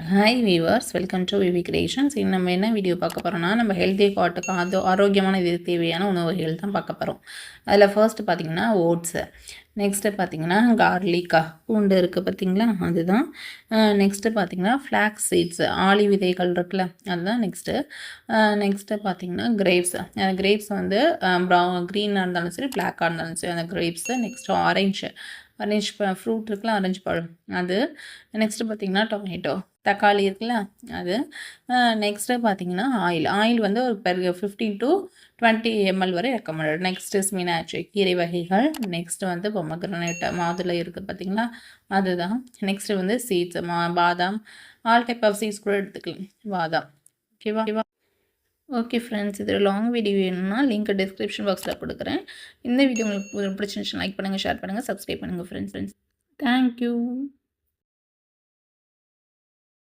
Hi viewers welcome to VV creations இன்னும் நம்ம என்ன வீடியோ பார்க்க போகிறோம்னா நம்ம ஹெல்த்தி காட்டுக்கு அது ஆரோக்கியமான இது தேவையான உணவுகள் தான் பார்க்க போகிறோம் அதில் ஃபர்ஸ்ட் பார்த்திங்கன்னா ஓட்ஸு நெக்ஸ்ட்டு பார்த்திங்கன்னா கார்லிக்கா பூண்டு இருக்குது பார்த்திங்களா அதுதான். நெக்ஸ்ட்டு பார்த்திங்கன்னா ஃப்ளாக்ஸ் சீட்ஸு ஆலி விதைகள் இருக்குல்ல அதுதான் நெக்ஸ்ட்டு நெக்ஸ்ட்டு பார்த்திங்கன்னா கிரேப்ஸ் அந்த கிரேப்ஸ் வந்து ப்ரௌன் க்ரீனாக இருந்தாலும் சரி பிளாக்காக இருந்தாலும் சரி அந்த grapes next orange orange fruit இருக்குல்ல ஆரஞ்சு பழம். அது நெக்ஸ்ட்டு பார்த்திங்கன்னா டொமேட்டோ தக்காளி இருக்குல்ல அது. நெக்ஸ்ட்டு பார்த்தீங்கன்னா ஆயில் ஆயில் வந்து ஒரு per fifteen to twenty ml வரை ரெக்கமெண்டட் நெக்ஸ்ட்டு மீனாட்சி கீரை வகைகள். நெக்ஸ்ட் வந்து பொம்மக்ரனேட் மாதுளை இருக்குது பார்த்தீங்களா அதுதான். நெக்ஸ்ட்டு வந்து சீட்ஸ் மா பாதாம். ஆல் டைப் ஆஃப் சீட்ஸ் கூட எடுத்துக்கலாம். பாதாம். ஓகேவா ஓகே ஃப்ரெண்ட்ஸ் இதில் லாங் வீடியோ வேணும்னா லிங்க் டிஸ்கிரிப்ஷன் பாக்ஸில் கொடுக்குறேன். இந்த வீடியோ உங்களுக்கு பிடிச்சிருந்துச்சு லைக் பண்ணுங்கள் ஷேர் பண்ணுங்கள் சப்ஸ்கிரைப் பண்ணுங்கள் ஃப்ரெண்ட்ஸ் ஃப்ரெண்ட்ஸ் தேங்க்யூ